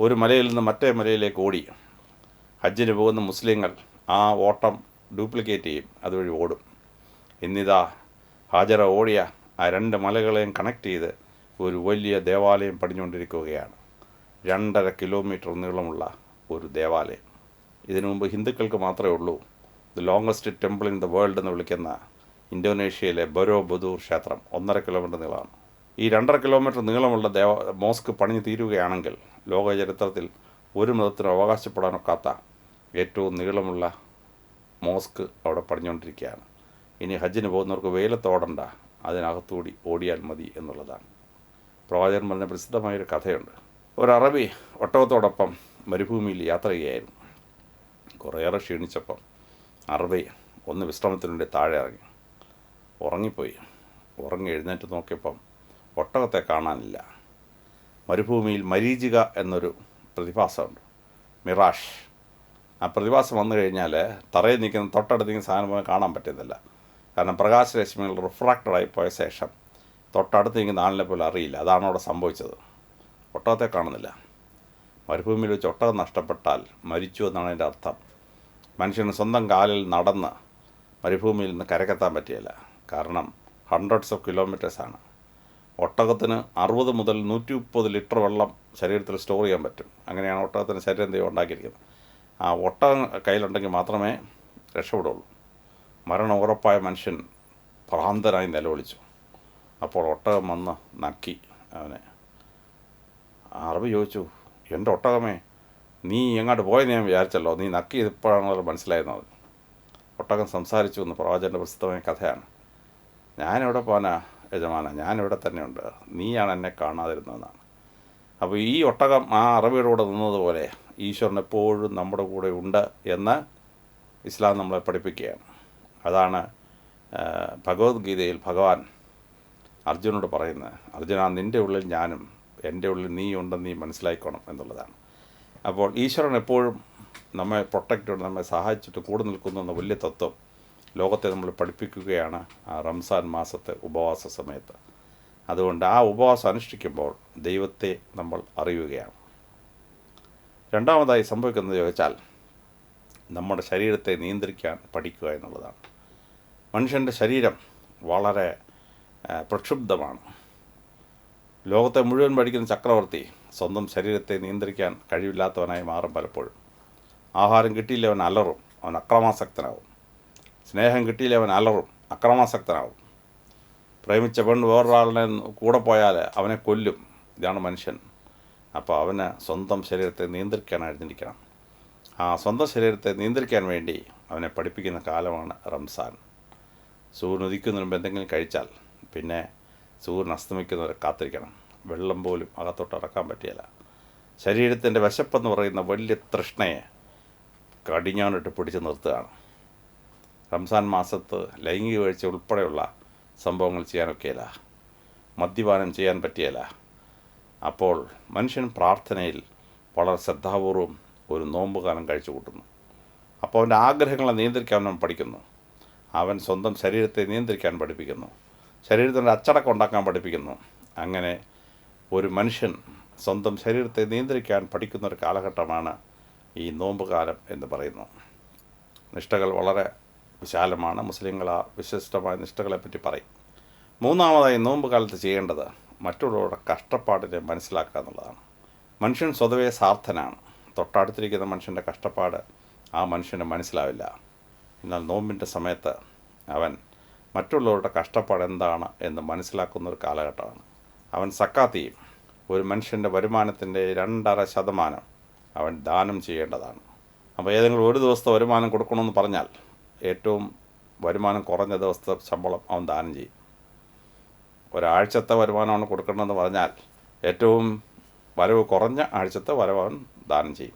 ഒരു മലയിൽ നിന്ന് മറ്റേ മലയിലേക്ക് ഓടി. ഹജ്ജിന് പോകുന്ന മുസ്ലിങ്ങൾ ആ ഓട്ടം ഡ്യൂപ്ലിക്കേറ്റ് ചെയ്യും അതുവഴി ഓടും. ഇന്നിതാ ഹാജറ ഓടിയ ആ രണ്ട് മലകളെയും കണക്ട് ചെയ്ത് ഒരു വലിയ ദേവാലയം പണിഞ്ഞുകൊണ്ടിരിക്കുകയാണ്. രണ്ടര കിലോമീറ്റർ നീളമുള്ള ഒരു ദേവാലയം. ഇതിനു മുമ്പ് ഹിന്ദുക്കൾക്ക് മാത്രമേ ഉള്ളൂ. The longest temple in the world എന്ന് വിളിക്കുന്ന ഇന്തോനേഷ്യയിലെ ബരോ ബദൂർ ക്ഷേത്രം ഒന്നര കിലോമീറ്റർ നീളമാണ്. ഈ രണ്ടര കിലോമീറ്റർ നീളമുള്ള ദേവ മോസ്ക് പണിഞ്ഞു തീരുകയാണെങ്കിൽ ലോക ചരിത്രത്തിൽ ഒരു മതത്തിനും അവകാശപ്പെടാനൊക്കാത്ത ഏറ്റവും നീളമുള്ള മോസ്ക് അവിടെ പണിഞ്ഞുകൊണ്ടിരിക്കുകയാണ്. ഇനി ഹജ്ജിന് പോകുന്നവർക്ക് വെയിലത്തോടണ്ട അതിനകത്തുകൂടി ഓടിയാൽ മതി എന്നുള്ളതാണ്. പ്രവാചകൻ പറഞ്ഞ പ്രസിദ്ധമായൊരു കഥയുണ്ട്. ഒരു അറബി ഒട്ടകത്തോടൊപ്പം മരുഭൂമിയിൽ യാത്ര ചെയ്യായിരുന്നു കുറേയേറെ ക്ഷീണിച്ചപ്പം അറബി ഒന്ന് വിശ്രമത്തിനുണ്ടെങ്കിൽ താഴെ ഇറങ്ങി. ഉറങ്ങിപ്പോയി. ഉറങ്ങി എഴുന്നേറ്റ് നോക്കിയപ്പം ഒട്ടകത്തെ കാണാനില്ല. മരുഭൂമിയിൽ മരീചിക എന്നൊരു പ്രതിഭാസമുണ്ട്. മിറാഷ്. ആ പ്രതിഭാസം വന്നു കഴിഞ്ഞാൽ തറയിൽ നിൽക്കുന്ന തൊട്ടടുത്ത് നിൽക്കുന്ന സാധനം പോലും കാണാൻ പറ്റുന്നില്ല. കാരണം പ്രകാശരശ്മികൾ റിഫ്രാക്റ്റഡായി പോയ ശേഷം തൊട്ടടുത്ത് നിൽക്കുന്ന ആളിനെ പോലും അറിയില്ല. അതാണ് അവിടെ സംഭവിച്ചത്. ഒട്ടകത്തെ കാണുന്നില്ല. മരുഭൂമിയിൽ വെച്ച് ഒട്ടകം നഷ്ടപ്പെട്ടാൽ മരിച്ചു എന്നാണ് അതിന്റെ അർത്ഥം. മനുഷ്യന് സ്വന്തം കാലിൽ നടന്ന് മരുഭൂമിയിൽ നിന്ന് കരക്കെത്താൻ പറ്റിയില്ല. കാരണം ഹൺഡ്രഡ്സ് ഓഫ് കിലോമീറ്റേഴ്സാണ് ഒട്ടകത്തിന് അറുപത് മുതൽ നൂറ്റി മുപ്പത് ലിറ്റർ വെള്ളം ശരീരത്തിൽ സ്റ്റോർ ചെയ്യാൻ പറ്റും. അങ്ങനെയാണ് ഒട്ടകത്തിന് ശരീരം ദൈവം ഉണ്ടാക്കിയിരിക്കുന്നത്. ആ ഒട്ടകം കയ്യിലുണ്ടെങ്കിൽ മാത്രമേ രക്ഷപ്പെടുള്ളൂ. മരണം ഉറപ്പായ മനുഷ്യൻ ഭ്രാന്തനായി നിലവിളിച്ചു. അപ്പോൾ ഒട്ടകം വന്ന് നക്കി അവനെ. അറബി ചോദിച്ചു എന്റെ ഒട്ടകമേ നീ എങ്ങോട്ട് പോയെന്ന് ഞാൻ വിചാരിച്ചല്ലോ. നീ നക്കി ഇപ്പോഴാണല്ലോ മനസ്സിലായിരുന്നത് ഒട്ടകം സംസാരിച്ചു എന്ന് പ്രവാചകന്റെ പ്രസിദ്ധമായ കഥയാണ്. ഞാനെവിടെ പോകാനാ യജമാന ഞാനിവിടെ തന്നെയുണ്ട്. നീയാണ് എന്നെ കാണാതിരുന്നതെന്നാണ്. അപ്പോൾ ഈ ഒട്ടകം ആ അറബിയുടെ നിന്നതുപോലെ ഈശ്വരൻ എപ്പോഴും നമ്മുടെ കൂടെ ഉണ്ട് എന്ന് ഇസ്ലാം നമ്മളെ പഠിപ്പിക്കുകയാണ്. അതാണ് ഭഗവത്ഗീതയിൽ ഭഗവാൻ അർജുനോട് പറയുന്നത്. അർജുന നിന്റെ ഉള്ളിൽ ഞാനും എന്റെ ഉള്ളിൽ നീ ഉണ്ടെന്ന് നീ മനസ്സിലാക്കണം എന്നുള്ളതാണ്. അപ്പോൾ ഈശ്വരൻ എപ്പോഴും നമ്മെ പ്രൊട്ടക്റ്റ് ചെയ്ത് നമ്മെ സഹായിച്ചിട്ട് കൂടെ നിൽക്കുന്നു എന്ന വലിയ തത്വം ലോകത്തെ നമ്മൾ പഠിപ്പിക്കുകയാണ് ആ റംസാൻ മാസത്തെ ഉപവാസ സമയത്ത്. അതുകൊണ്ട് ആ ഉപവാസം അനുഷ്ഠിക്കുമ്പോൾ ദൈവത്തെ നമ്മൾ അറിയുകയാണ്. രണ്ടാമതായി സംഭവിക്കുന്നത് ചോദിച്ചാൽ നമ്മുടെ ശരീരത്തെ നിയന്ത്രിക്കാൻ പഠിക്കുക എന്നുള്ളതാണ്. മനുഷ്യന്റെ ശരീരം വളരെ പ്രക്ഷുബ്ധമാണ്. ലോകത്തെ മുഴുവൻ പഠിക്കുന്ന ചക്രവർത്തി സ്വന്തം ശരീരത്തെ നിയന്ത്രിക്കാൻ കഴിവില്ലാത്തവനായി മാറും പലപ്പോഴും. ആഹാരം കിട്ടിയില്ല അവൻ അലറും അവൻ അക്രമാസക്തനാവും. സ്നേഹം കിട്ടിയില്ല അവൻ അലറും അക്രമാസക്തനാവും. പ്രേമിച്ച പെൺ വേറൊരാളിനെ കൂടെ പോയാൽ അവനെ കൊല്ലും. ഇതാണ് മനുഷ്യൻ. അപ്പോൾ അവന് സ്വന്തം ശരീരത്തെ നിയന്ത്രിക്കാൻ അറിഞ്ഞിരിക്കണം ആ സ്വന്തം ശരീരത്തെ നിയന്ത്രിക്കാൻ വേണ്ടി അവനെ പഠിപ്പിക്കുന്ന കാലമാണ് റംസാൻ. സൂര്യൻ ഉദിക്കുന്നതിന് മുമ്പ് എന്തെങ്കിലും കഴിച്ചാൽ പിന്നെ സൂര്യൻ അസ്തമിക്കുന്നവരെ കാത്തിരിക്കണം. വെള്ളം പോലും അകത്തോട്ട് ഇറക്കാൻ പറ്റിയല്ല. ശരീരത്തിന്റെ വിശപ്പെന്ന് പറയുന്ന വലിയ തൃഷ്ണയെ കടിഞ്ഞാണിട്ട് പിടിച്ചു നിർത്തുകയാണ്. റംസാൻ മാസത്ത് ലൈംഗിക വീഴ്ച ഉൾപ്പെടെയുള്ള സംഭവങ്ങൾ ചെയ്യാനൊക്കെയില്ല. മദ്യപാനം ചെയ്യാൻ പറ്റിയല്ല. അപ്പോൾ മനുഷ്യൻ പ്രാർത്ഥനയിൽ വളരെ ശ്രദ്ധാപൂർവം ഒരു നോമ്പുകാലം കഴിച്ചു കൂട്ടുന്നു അപ്പോൾ അവന്റെ ആഗ്രഹങ്ങളെ നിയന്ത്രിക്കാൻ അവൻ പഠിക്കുന്നു. അവൻ സ്വന്തം ശരീരത്തെ നിയന്ത്രിക്കാൻ പഠിപ്പിക്കുന്നു. ശരീരത്തിന്റെ അച്ചടക്കം ഉണ്ടാക്കാൻ പഠിപ്പിക്കുന്നു. അങ്ങനെ ഒരു മനുഷ്യൻ സ്വന്തം ശരീരത്തെ നിയന്ത്രിക്കാൻ പഠിക്കുന്ന ഒരു കാലഘട്ടമാണ് ഈ നോമ്പുകാലം എന്ന് പറയുന്നു. നിഷ്ഠകൾ വളരെ വിശാലമാണ്. മുസ്ലിങ്ങൾ ആ വിശിഷ്ടമായ നിഷ്ഠകളെപ്പറ്റി പറയും. മൂന്നാമതായി നോമ്പ് കാലത്ത് ചെയ്യേണ്ടത് മറ്റുള്ളവരുടെ കഷ്ടപ്പാടിനെ മനസ്സിലാക്കുക എന്നുള്ളതാണ്. മനുഷ്യൻ സ്വതവേ സാർത്ഥനാണ്. തൊട്ടടുത്തിരിക്കുന്ന മനുഷ്യന്റെ കഷ്ടപ്പാട് ആ മനുഷ്യന് മനസ്സിലാവില്ല. എന്നാൽ നോമ്പിന്റെ സമയത്ത് അവൻ മറ്റുള്ളവരുടെ കഷ്ടപ്പാട് എന്താണ് എന്ന് മനസ്സിലാക്കുന്ന ഒരു കാലഘട്ടമാണ്. അവൻ സക്കാത്തിയും ഒരു മനുഷ്യന്റെ വരുമാനത്തിന്റെ രണ്ടര ശതമാനം അവൻ ദാനം ചെയ്യേണ്ടതാണ്. അപ്പോൾ ഏതെങ്കിലും ഒരു ദിവസത്തെ വരുമാനം കൊടുക്കണമെന്ന് പറഞ്ഞാൽ ഏറ്റവും വരുമാനം കുറഞ്ഞ ദിവസത്തെ ശമ്പളം അവൻ ദാനം ചെയ്യും. ഒരാഴ്ചത്തെ വരുമാനമാണ് കൊടുക്കണമെന്ന് പറഞ്ഞാൽ ഏറ്റവും വരവ് കുറഞ്ഞ ആഴ്ചത്തെ വരവ് അവൻ ദാനം ചെയ്യും.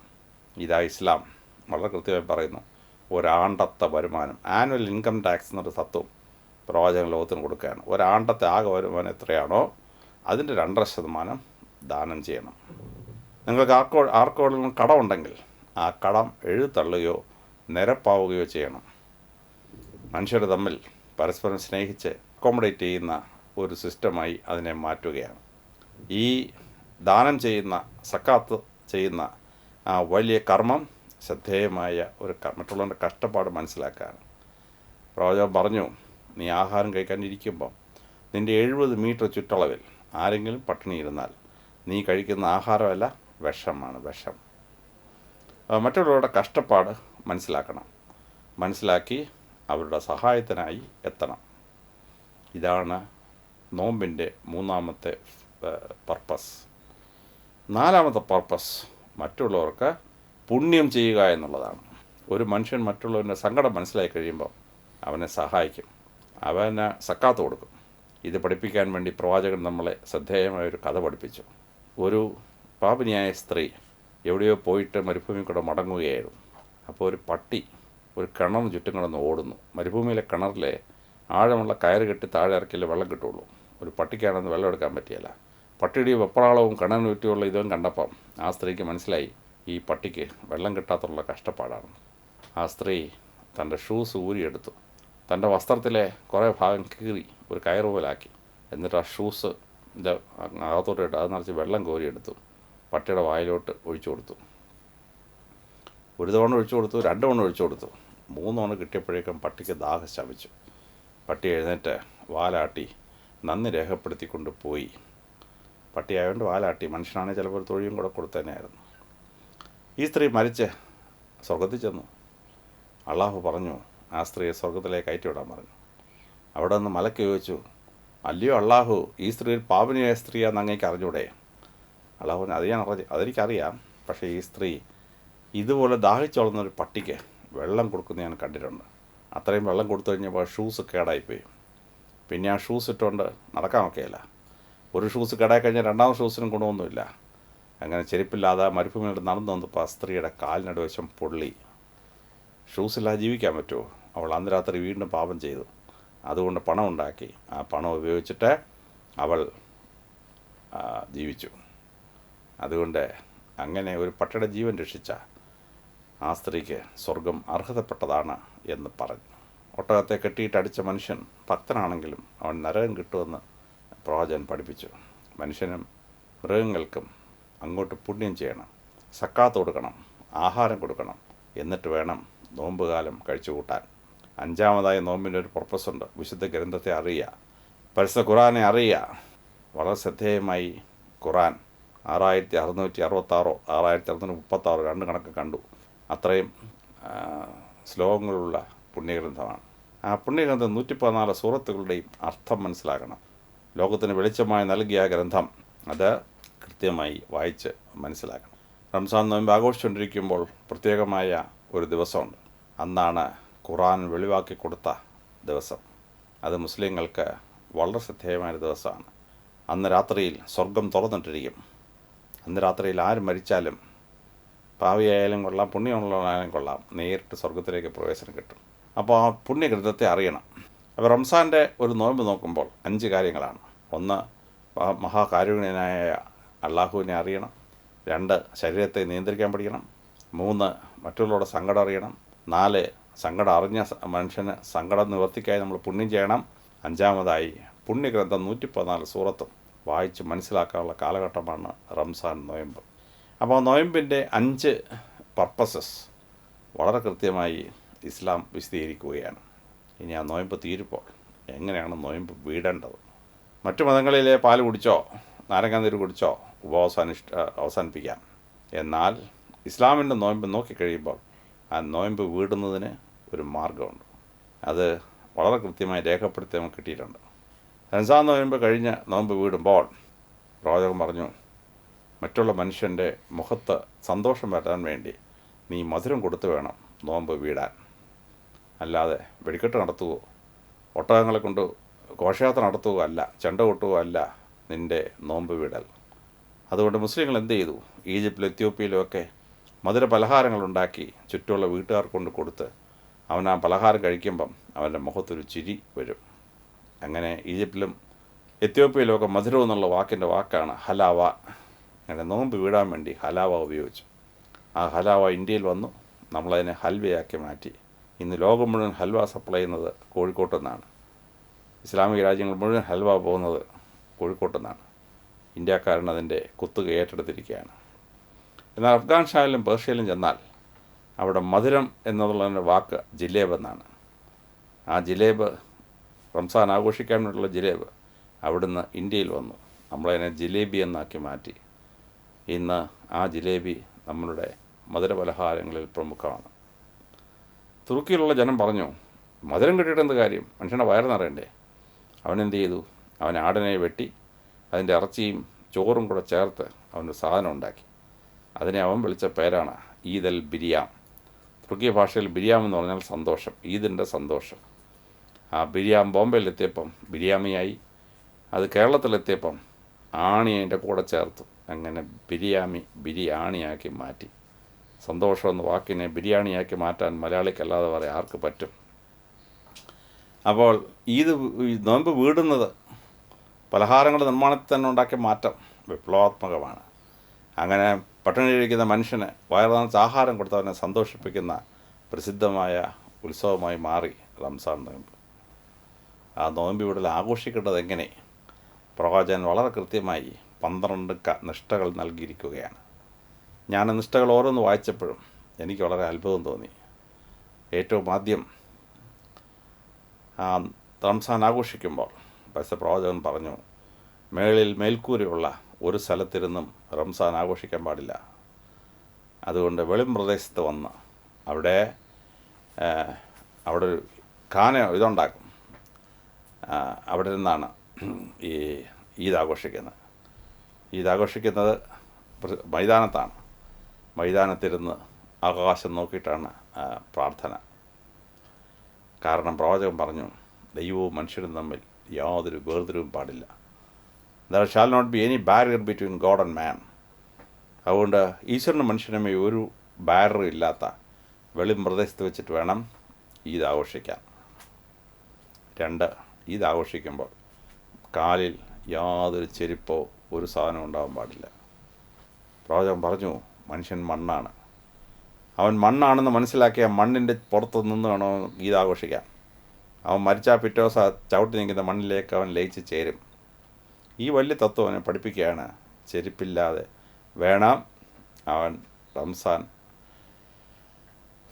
ഇതാ ഇസ്ലാം. വളരെ കൃത്യമായി പറയുന്നു. ഒരാണ്ടത്തെ വരുമാനം ആനുവൽ ഇൻകം ടാക്സ് എന്നൊരു തത്വം പ്രവാചകൻ ലോകത്തിന് കൊടുക്കുകയാണ്. ഒരാണ്ടത്തെ ആകെ വരുമാനം എത്രയാണോ അതിന്റെ രണ്ടര ശതമാനം ദാനം ചെയ്യണം. നിങ്ങൾക്ക് ആർക്കോ ആർക്കോടെങ്കിലും കടമുണ്ടെങ്കിൽ ആ കടം എഴുതള്ളുകയോ നിരപ്പാവുകയോ ചെയ്യണം. മനുഷ്യർ തമ്മിൽ പരസ്പരം സ്നേഹിച്ച് അക്കോമഡേറ്റ് ചെയ്യുന്ന ഒരു സിസ്റ്റമായി അതിനെ മാറ്റുകയാണ്. ഈ ദാനം ചെയ്യുന്ന സക്കാത്ത് ചെയ്യുന്ന ആ വലിയ കർമ്മം ശ്രദ്ധേയമായ ഒരു മറ്റുള്ളവരുടെ കഷ്ടപ്പാട് മനസ്സിലാക്കുകയാണ് പ്രവാചകൻ പറഞ്ഞു നീ ആഹാരം കഴിക്കാൻ നിന്റെ എഴുപത് മീറ്റർ ചുറ്റളവിൽ ആരെങ്കിലും പട്ടിണി ഇരുന്നാൽ നീ കഴിക്കുന്ന ആഹാരമല്ല വിഷമാണ് വിഷം. മറ്റുള്ളവരുടെ കഷ്ടപ്പാട് മനസ്സിലാക്കണം. മനസ്സിലാക്കി അവരുടെ സഹായത്തിനായി എത്തണം. ഇതാണ് നോമ്പിന്റെ മൂന്നാമത്തെ പർപ്പസ് നാലാമത്തെ പർപ്പസ് മറ്റുള്ളവർക്ക് പുണ്യം ചെയ്യുക എന്നുള്ളതാണ്. ഒരു മനുഷ്യൻ മറ്റുള്ളവന്റെ സങ്കടം മനസ്സിലാക്കി കഴിയുമ്പോൾ അവനെ സഹായിക്കും. അവന് സക്കാത്ത് കൊടുക്കും. ഇത് പഠിപ്പിക്കാൻ വേണ്ടി പ്രവാചകൻ നമ്മളെ ശ്രദ്ധേയമായ ഒരു കഥ പഠിപ്പിച്ചു. ഒരു പാപിനിയായ സ്ത്രീ എവിടെയോ പോയിട്ട് മരുഭൂമി കൂടെ മടങ്ങുകയായിരുന്നു. അപ്പോൾ ഒരു പട്ടി ഒരു കിണറിന് ചുറ്റും കിടന്ന് ഓടുന്നു. മരുഭൂമിയിലെ കിണറിലെ ആഴമുള്ള കയറ് കെട്ടി താഴെ ഇറക്കിയാലേ വെള്ളം കിട്ടുള്ളൂ. ഒരു പട്ടിക്കാണെന്ന് വെള്ളം എടുക്കാൻ പറ്റിയല്ല. പട്ടിയുടെ ഈ വെപ്രാളവും കിണറിന് ചുറ്റുമുള്ള ഇതും കണ്ടപ്പം ആ സ്ത്രീക്ക് മനസ്സിലായി ഈ പട്ടിക്ക് വെള്ളം കിട്ടാത്തുള്ള കഷ്ടപ്പാടാണ്. ആ സ്ത്രീ തന്റെ ഷൂസ് ഊരിയെടുത്തു തന്റെ വസ്ത്രത്തിലെ കുറേ ഭാഗം കീറി ഒരു കയറ് പോലാക്കി. എന്നിട്ട് ആ ഷൂസ് അകത്തോട്ട് ഇട്ട് അത് നിറച്ച് വെള്ളം കോരിയെടുത്തു പട്ടിയുടെ വായിലോട്ട് ഒഴിച്ചു കൊടുത്തു. ഒരു തവണ ഒഴിച്ചു കൊടുത്തു രണ്ട് തവണ ഒഴിച്ചു കൊടുത്തു. മൂന്ന് തവണ കിട്ടിയപ്പോഴേക്കും പട്ടിക്ക് ദാഹം ശമിച്ചു. പട്ടി എഴുന്നേറ്റ് വാലാട്ടി നന്ദി രേഖപ്പെടുത്തിക്കൊണ്ട് പോയി. പട്ടി ആയതുകൊണ്ട് വാലാട്ടി മനുഷ്യനാണെങ്കിൽ ചിലപ്പോൾ ഒരു തൊഴിയും കൂടെ കൊടുത്തതന്നെയായിരുന്നു ഈ സ്ത്രീ മരിച്ച് സ്വർഗത്തിൽ ചെന്നു. അള്ളാഹു പറഞ്ഞു ആ സ്ത്രീയെ സ്വർഗത്തിലേക്ക് കയറ്റിവിടാൻ പറഞ്ഞു. അവിടെ നിന്ന് മലക്ക് ചോദിച്ചു അല്ലയോ അള്ളാഹു ഈ സ്ത്രീ ഒരു പാവനിയായ സ്ത്രീയാണെന്ന് അങ്ങേക്ക് അറിഞ്ഞൂടെ? അള്ളാഹു അത് ഞാൻ അതെനിക്കറിയാം പക്ഷേ ഈ സ്ത്രീ ഇതുപോലെ ദാഹിച്ചോളുന്ന ഒരു പട്ടിക്ക് വെള്ളം കൊടുക്കുന്ന ഞാൻ കണ്ടിട്ടുണ്ട്. അത്രയും വെള്ളം കൊടുത്തു കഴിഞ്ഞപ്പോൾ ഷൂസ് കേടായിപ്പോയി. പിന്നെ ആ ഷൂസ് ഇട്ടുകൊണ്ട് നടക്കാൻ ഒക്കെയല്ല. ഒരു ഷൂസ് കേടായി കഴിഞ്ഞാൽ രണ്ടാമത് ഷൂസിനും ഗുണമൊന്നുമില്ല. അങ്ങനെ ചെരുപ്പില്ലാതെ മരുഭൂമിയോട് നടന്നു വന്നപ്പോൾ ആ സ്ത്രീയുടെ കാലിനടുവശം പൊള്ളി. ഷൂസില്ലാതെ ജീവിക്കാൻ പറ്റുമോ? അവൾ അന്ന് രാത്രി വീണ്ടും പാപം ചെയ്തു. അതുകൊണ്ട് പണം ഉണ്ടാക്കി ആ പണം ഉപയോഗിച്ചിട്ട് അവൾ ജീവിച്ചു. അതുകൊണ്ട് അങ്ങനെ ഒരു പട്ടയുടെ ജീവൻ രക്ഷിച്ച ആ സ്ത്രീക്ക് സ്വർഗം അർഹതപ്പെട്ടതാണ് എന്ന് പറഞ്ഞു. ഒട്ടകത്തെ കെട്ടിയിട്ട് അടിച്ച മനുഷ്യൻ ഭക്തനാണെങ്കിലും അവൻ നരകം കിട്ടുമെന്ന് പ്രവാചകൻ പഠിപ്പിച്ചു. മനുഷ്യനും മൃഗങ്ങൾക്കും അങ്ങോട്ട് പുണ്യം ചെയ്യണം. സക്കാത്ത് കൊടുക്കണം. ആഹാരം കൊടുക്കണം. എന്നിട്ട് വേണം നോമ്പുകാലം കഴിച്ചു കൂട്ടാൻ അഞ്ചാമതായി നോമ്പിന്റെ ഒരു പർപ്പസ് ഉണ്ട്. വിശുദ്ധ ഗ്രന്ഥത്തെ അറിയുക. പരിശുദ്ധ ഖുറാനെ അറിയുക. വളരെ ശ്രദ്ധേയമായി ഖുറാൻ ആറായിരത്തി അറുന്നൂറ്റി അറുപത്താറോ ആറായിരത്തി അറുന്നൂറ്റി മുപ്പത്താറോ രണ്ട് കണക്ക് കണ്ടു. അത്രയും ശ്ലോകങ്ങളുള്ള പുണ്യഗ്രന്ഥമാണ്. ആ പുണ്യഗ്രന്ഥം നൂറ്റി പതിനാല് സൂറത്തുകളുടെയും അർത്ഥം മനസ്സിലാക്കണം. ലോകത്തിന് വെളിച്ചമായി നൽകിയ ആ ഗ്രന്ഥം അത് കൃത്യമായി വായിച്ച് മനസ്സിലാക്കണം. റംസാൻ നോയമ്പ് ആഘോഷിച്ചുകൊണ്ടിരിക്കുമ്പോൾ പ്രത്യേകമായ ഒരു ദിവസമുണ്ട്. അന്നാണ് ഖുറാൻ വെളിവാക്കി കൊടുത്ത ദിവസം. അത് മുസ്ലിങ്ങൾക്ക് വളരെ ശ്രദ്ധേയമായൊരു ദിവസമാണ്. അന്ന് രാത്രിയിൽ സ്വർഗം തുറന്നിട്ടിരിക്കും. അന്ന് രാത്രിയിൽ ആര് മരിച്ചാലും പാവിയായാലും കൊള്ളാം പുണ്യമുള്ളവനായാലും കൊള്ളാം. നേരിട്ട് സ്വർഗത്തിലേക്ക് പ്രവേശനം കിട്ടും. അപ്പോൾ ആ പുണ്യഗ്രന്ഥത്തെ അറിയണം. അപ്പോൾ റംസാന്റെ ഒരു നോമ്പ് നോക്കുമ്പോൾ അഞ്ച് കാര്യങ്ങളാണ്. ഒന്ന് മഹാ- മഹാകാരുണ്യനായ അള്ളാഹുവിനെ അറിയണം. രണ്ട് ശരീരത്തെ നിയന്ത്രിക്കാൻ പഠിക്കണം. മൂന്ന് മറ്റുള്ളവരുടെ സങ്കടം അറിയണം. നാല് സങ്കടം അറിഞ്ഞ മനുഷ്യന് സങ്കടം നിവർത്തിക്കായി നമ്മൾ പുണ്യം ചെയ്യണം. അഞ്ചാമതായി പുണ്യഗ്രന്ഥം നൂറ്റി പതിനാല് സൂറത്തും വായിച്ച് മനസ്സിലാക്കാനുള്ള കാലഘട്ടമാണ് റംസാൻ നോയമ്പ്. അപ്പോൾ നോയമ്പിന്റെ അഞ്ച് പർപ്പസസ് വളരെ കൃത്യമായി ഇസ്ലാം വിശദീകരിക്കുകയാണ്. ഇനി ആ നോയമ്പ് തീരുമ്പോൾ എങ്ങനെയാണ് നോയമ്പ് വീടേണ്ടത്? മറ്റു മതങ്ങളിലെ പാൽ കുടിച്ചോ നാരങ്ങാനീര് കുടിച്ചോ ഉപവാസം അനുഷ്ഠ അവസാനിപ്പിക്കാം. എന്നാൽ ഇസ്ലാമിന്റെ നോയമ്പ് നോക്കിക്കഴിയുമ്പോൾ ആ നോയമ്പ് വീടുന്നതിന് ഒരു മാർഗമുണ്ട് അത് വളരെ കൃത്യമായി രേഖപ്പെടുത്തി നമുക്ക് കിട്ടിയിട്ടുണ്ട്. റംസാൻ നോയമ്പ് കഴിഞ്ഞ് നോയമ്പ് വീടുമ്പോൾ പ്രവാചകൻ പറഞ്ഞു മറ്റുള്ള മനുഷ്യന്റെ മുഖത്ത് സന്തോഷം വരാൻ വേണ്ടി നീ മധുരം കൊടുത്തു വേണം നോമ്പ് വീടാൻ. അല്ലാതെ വെടിക്കെട്ട് നടത്തുകയോ ഒട്ടകങ്ങളെ കൊണ്ട് ഘോഷയാത്ര നടത്തുകയോ അല്ല ചെണ്ട കൊട്ടുകയോ അല്ല നിന്റെ നോമ്പ് വീടൽ. അതുകൊണ്ട് മുസ്ലിങ്ങൾ എന്ത് ചെയ്തു? ഈജിപ്തിലും എത്യോപ്യയിലും ഒക്കെ മധുര പലഹാരങ്ങളുണ്ടാക്കി ചുറ്റുമുള്ള വീട്ടുകാർ കൊണ്ട് കൊടുത്ത് അവൻ ആ പലഹാരം കഴിക്കുമ്പം അവന്റെ മുഖത്തൊരു ചിരി വരും. അങ്ങനെ ഈജിപ്തിലും എത്യോപ്യയിലുമൊക്കെ മധുരം എന്നുള്ള വാക്കിന്റെ വാക്കാണ് ഹലാവ. അങ്ങനെ നോമ്പ് വീടാൻ വേണ്ടി ഹലാവ ഉപയോഗിച്ചു. ആ ഹലാവ ഇന്ത്യയിൽ വന്നു. നമ്മളതിനെ ഹൽവയാക്കി മാറ്റി. ഇന്ന് ലോകം മുഴുവൻ ഹൽവ സപ്ലൈ ചെയ്യുന്നത് കോഴിക്കോട്ടു നിന്നാണ് ഇസ്ലാമിക രാജ്യങ്ങൾ മുഴുവൻ ഹൽവ പോകുന്നത് കോഴിക്കോട്ടു നിന്നാണ് ഇന്ത്യക്കാരൻ അതിന്റെ കുത്തുക ഏറ്റെടുത്തിരിക്കുകയാണ്. എന്നാൽ അഫ്ഗാനിസ്ഥാനിലും പേർഷ്യയിലും ചെന്നാൽ അവിടെ മധുരം എന്നുള്ളതിന്റെ വാക്ക് ജിലേബ് എന്നാണ്. ആ ജിലേബ് റംസാൻ ആഘോഷിക്കാൻ വേണ്ടിയുള്ള ജിലേബ് അവിടുന്ന് ഇന്ത്യയിൽ വന്നു. നമ്മളതിനെ ജിലേബി എന്നാക്കി മാറ്റി. ഇന്ന് ആ ജിലേബി നമ്മളുടെ മധുരപലഹാരങ്ങളിൽ പ്രമുഖമാണ്. തുർക്കിയിലുള്ള ജനം പറഞ്ഞു മധുരം കിട്ടിയിട്ട് എന്ത് കാര്യം? മനുഷ്യന്റെ വയറ് നിറയണ്ടേ? അവനെന്ത് ചെയ്തു? അവൻ ആടിനെ വെട്ടി അതിന്റെ ഇറച്ചിയും ചോറും കൂടെ ചേർത്ത് അവനൊരു സാധനം ഉണ്ടാക്കി. അതിനെ അവൻ വിളിച്ച പേരാണ് ഈദൽ ബിരിയാം. തുർക്കി ഭാഷയിൽ ബിരിയാം എന്ന് പറഞ്ഞാൽ സന്തോഷം ഈദിന്റെ സന്തോഷം. ആ ബിരിയാം ബോംബെയിലെത്തിയപ്പം ബിരിയാമിയായി. അത് കേരളത്തിലെത്തിയപ്പം ആണി അതിന്റെ കൂടെ ചേർത്തു. അങ്ങനെ ബിരിയാമി ബിരിയാണിയാക്കി മാറ്റി. സന്തോഷം എന്ന വാക്കിനെ ബിരിയാണിയാക്കി മാറ്റാൻ മലയാളിക്കല്ലാതെ പറയാൻ ആർക്ക് പറ്റും? അപ്പോൾ ഈത് നോമ്പ് വീടുന്നത് പലഹാരങ്ങളുടെ നിർമ്മാണത്തിൽ തന്നെ ഉണ്ടാക്കിയ മാറ്റം വിപ്ലവാത്മകമാണ്. അങ്ങനെ പട്ടിണി ജീവിക്കുന്ന മനുഷ്യന് വയറുനിറച്ച് ആഹാരം കൊടുത്തവനെ സന്തോഷിപ്പിക്കുന്ന പ്രസിദ്ധമായ ഉത്സവമായി മാറി റംസാൻ നോയമ്പ് ആ നോയമ്പ് ഇവിടെ ആഘോഷിക്കേണ്ടത് എങ്ങനെ? പ്രവാചകൻ വളരെ കൃത്യമായി പന്ത്രണ്ട് ക നിഷ്ഠകൾ നൽകിയിരിക്കുകയാണ്. ഞാൻ നിഷ്ഠകൾ ഓരോന്ന് വായിച്ചപ്പോഴും എനിക്ക് വളരെ അത്ഭുതം തോന്നി. ഏറ്റവും ആദ്യം റംസാൻ ആഘോഷിക്കുമ്പോൾ പരിസ്ഥ പ്രവാചകൻ പറഞ്ഞു മേളിൽ മേൽക്കൂരയുള്ള ഒരു സ്ഥലത്തിരുന്നും റംസാൻ ആഘോഷിക്കാൻ പാടില്ല. അതുകൊണ്ട് വെളിം പ്രദേശത്ത് വന്ന് അവിടെ അവിടെ ഒരു ഖാന ഇതുണ്ടാക്കും. അവിടെ നിന്നാണ് ഈ ഈദ് ആഘോഷിക്കുന്നത്. പ്ര- മൈതാനത്താണ്. മൈതാനത്തിരുന്ന് ആകാശം നോക്കിയിട്ടാണ് പ്രാർത്ഥന. കാരണം പ്രവാചകൻ പറഞ്ഞു ദൈവവും മനുഷ്യരും തമ്മിൽ യാതൊരു വേർതിരിവും പാടില്ല. There shall not be any barrier between God and man അതുകൊണ്ട് ഈശ്വരനും മനുഷ്യനുമേ ഒരു ബാരറും ഇല്ലാത്ത വെളി വെച്ചിട്ട് വേണം ഈദ് ആഘോഷിക്കാൻ രണ്ട് ഈദ് ആഘോഷിക്കുമ്പോൾ കാലിൽ യാതൊരു ചെരുപ്പോ ഒരു സാധനം ഉണ്ടാവാൻ പാടില്ല. പ്രവാചകൻ പറഞ്ഞു മനുഷ്യൻ മണ്ണാണ്. അവൻ മണ്ണാണെന്ന് മനസ്സിലാക്കിയ മണ്ണിന്റെ പുറത്ത് നിന്ന് വേണോ ഗീത ആഘോഷിക്കാം. അവൻ മരിച്ചാൽ പിറ്റേ ദിവസം ചവിട്ടി നിൽക്കുന്ന മണ്ണിലേക്ക് അവൻ ലയിച്ച് ചേരും. ഈ വലിയ തത്വം അവനെ പഠിപ്പിക്കുകയാണ്. ചെരുപ്പില്ലാതെ. വേണം അവൻ റംസാൻ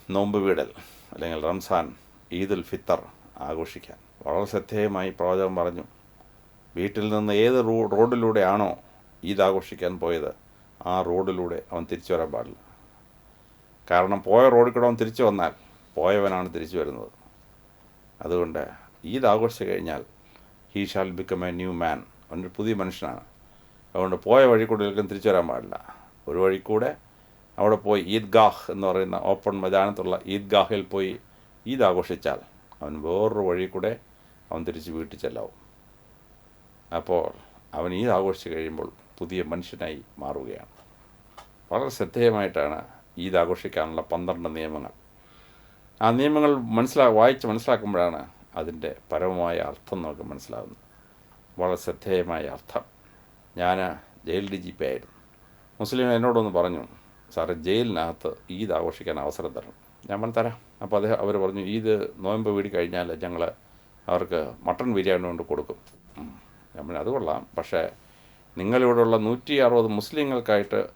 നോമ്പ് വീടൽ അല്ലെങ്കിൽ റംസാൻ ഈദുൽ ഫിത്തർ ആഘോഷിക്കാൻ. വളരെ ശ്രദ്ധേയമായി പ്രവചകം പറഞ്ഞു വീട്ടിൽ നിന്ന് ഏത് റോ റോഡിലൂടെയാണോ ഈദ് ആഘോഷിക്കാൻ പോയത് ആ റോഡിലൂടെ അവൻ തിരിച്ചു വരാൻ പാടില്ല. കാരണം പോയ റോഡിൽ കൂടെ അവൻ തിരിച്ചു വന്നാൽ പോയവനാണ് തിരിച്ചു വരുന്നത്. അതുകൊണ്ട് ഈദ് ആഘോഷിച്ച് കഴിഞ്ഞാൽ he shall become a new man അവനൊരു പുതിയ മനുഷ്യനാണ്. അതുകൊണ്ട് പോയ വഴി കൂടെ ഒരിക്കലും തിരിച്ചു വരാൻ പാടില്ല. ഒരു വഴി കൂടെ അവിടെ പോയി ഈദ്ഗാഹ് എന്ന് പറയുന്ന ഓപ്പൺ മൈതാനത്തുള്ള ഈദ്ഗാഹിൽ പോയി ഈദ് ആഘോഷിച്ചാൽ അവൻ വേറൊരു വഴി കൂടെ അവൻ തിരിച്ച് വീട്ടിൽ ചെല്ലാവും. അപ്പോൾ അവൻ ഈ ആഘോഷിച്ച് കഴിയുമ്പോൾ പുതിയ മനുഷ്യനായി മാറുകയാണ്. വളരെ ശ്രദ്ധേയമായിട്ടാണ് ഈദ് ആഘോഷിക്കാനുള്ള പന്ത്രണ്ട് നിയമങ്ങൾ. ആ നിയമങ്ങൾ മനസ്സിലാ വായിച്ച് മനസ്സിലാക്കുമ്പോഴാണ് അതിന്റെ പരമമായ അർത്ഥം നമുക്ക് മനസ്സിലാകുന്നത് വളരെ ശ്രദ്ധേയമായ അർത്ഥം. ഞാൻ ജയിൽ ഡി ജി പി ആയിരുന്നു. മുസ്ലിം എന്നോടൊന്ന് പറഞ്ഞു സാറ് ജയിലിനകത്ത് ഈദ് ആഘോഷിക്കാൻ അവസരം തരണം. ഞാൻ പറഞ്ഞു തരാം. അപ്പോൾ അദ്ദേഹം അവർ പറഞ്ഞു ഈദ് നോയമ്പ് വീടി കഴിഞ്ഞാൽ ഞങ്ങൾ അവർക്ക് മട്ടൺ ബിരിയാണി കൊണ്ട് കൊടുക്കും. പറഞ്ഞു അത് കൊള്ളാം. പക്ഷേ നിങ്ങളിവിടെയുള്ള നൂറ്റി അറുപത് മുസ്ലിങ്ങൾക്കായിട്ട്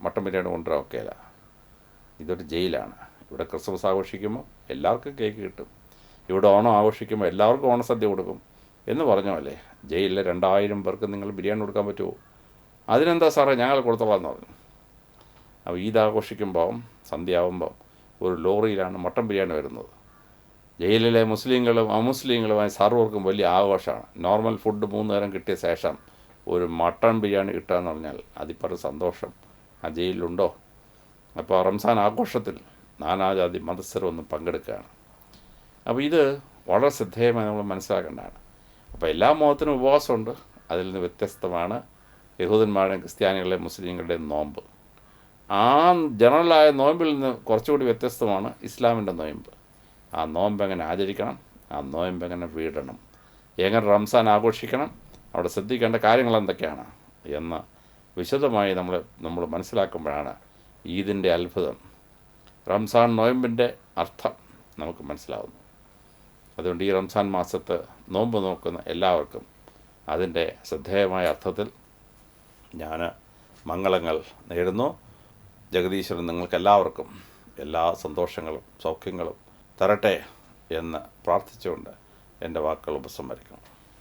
മട്ടൻ ബിരിയാണി കൊണ്ടുവരാൻ ഒക്കെയല്ല. ഇതൊരു ജയിലാണ്. ഇവിടെ ക്രിസ്മസ് ആഘോഷിക്കുമ്പോൾ എല്ലാവർക്കും കേക്ക് കിട്ടും. ഇവിടെ ഓണം ആഘോഷിക്കുമ്പോൾ എല്ലാവർക്കും ഓണസദ്യ കൊടുക്കും എന്ന് പറഞ്ഞല്ലേ ജയിലിലെ രണ്ടായിരം പേർക്ക് നിങ്ങൾ ബിരിയാണി കൊടുക്കാൻ പറ്റുമോ? അതിനെന്താ സാറേ ഞങ്ങൾ കൊടുത്തോളാം എന്ന് പറഞ്ഞു. അപ്പോൾ ഈദ് ആഘോഷിക്കുമ്പോൾ സന്ധ്യയാവുമ്പോൾ ഒരു ലോറിയിലാണ് മട്ടൻ ബിരിയാണി വരുന്നത്. ജയിലിലെ മുസ്ലിങ്ങളും അമുസ്ലിങ്ങളുമായി സർവർക്കും വലിയ ആഘോഷമാണ്. നോർമൽ ഫുഡ് മൂന്ന് നേരം കിട്ടിയ ശേഷം ഒരു മട്ടൺ ബിരിയാണി കിട്ടുക എന്ന് പറഞ്ഞാൽ അതിപ്പറ സന്തോഷം. ആ ജയിലിലുണ്ടോ? അപ്പോൾ റംസാൻ ആഘോഷത്തിൽ നാനാജാതി മതസ്ഥരൊന്നും പങ്കെടുക്കുകയാണ്. അപ്പോൾ ഇത് വളരെ ശ്രദ്ധേയമായി നമ്മൾ മനസ്സിലാക്കേണ്ടതാണ്. അപ്പോൾ എല്ലാ മതത്തിനും ഉപവാസമുണ്ട്. അതിൽ നിന്ന് വ്യത്യസ്തമാണ് യഹൂദന്മാരുടെയും ക്രിസ്ത്യാനികളുടെയും മുസ്ലിങ്ങളുടെയും നോമ്പ്. ആ ജനറലായ നോയമ്പിൽ നിന്ന് കുറച്ചുകൂടി വ്യത്യസ്തമാണ് ഇസ്ലാമിന്റെ നോയമ്പ് ആ നോമ്പ് എങ്ങനെ ആചരിക്കണം? ആ നോയമ്പ് എങ്ങനെ വീടണം? എങ്ങനെ റംസാൻ ആഘോഷിക്കണം? അവിടെ ശ്രദ്ധിക്കേണ്ട കാര്യങ്ങൾ എന്തൊക്കെയാണ്? എന്ന് വിശദമായി നമ്മൾ നമ്മൾ മനസ്സിലാക്കുമ്പോഴാണ് ഈദിന്റെ അത്ഭുതം. റംസാൻ നോയമ്പിന്റെ അർത്ഥം നമുക്ക് മനസ്സിലാവുന്നു. അതുകൊണ്ട് ഈ റംസാൻ മാസത്ത് നോമ്പ് നോക്കുന്ന എല്ലാവർക്കും അതിന്റെ ശ്രദ്ധേയമായ അർത്ഥത്തിൽ ഞാൻ മംഗളങ്ങൾ നേരുന്നു. ജഗദീശ്വരൻ നിങ്ങൾക്കെല്ലാവർക്കും എല്ലാ സന്തോഷങ്ങളും സൗഖ്യങ്ങളും തരട്ടെ എന്ന് പ്രാർത്ഥിച്ചുകൊണ്ട് എന്റെ വാക്കുകൾ ഉപസംഹരിക്കുന്നു.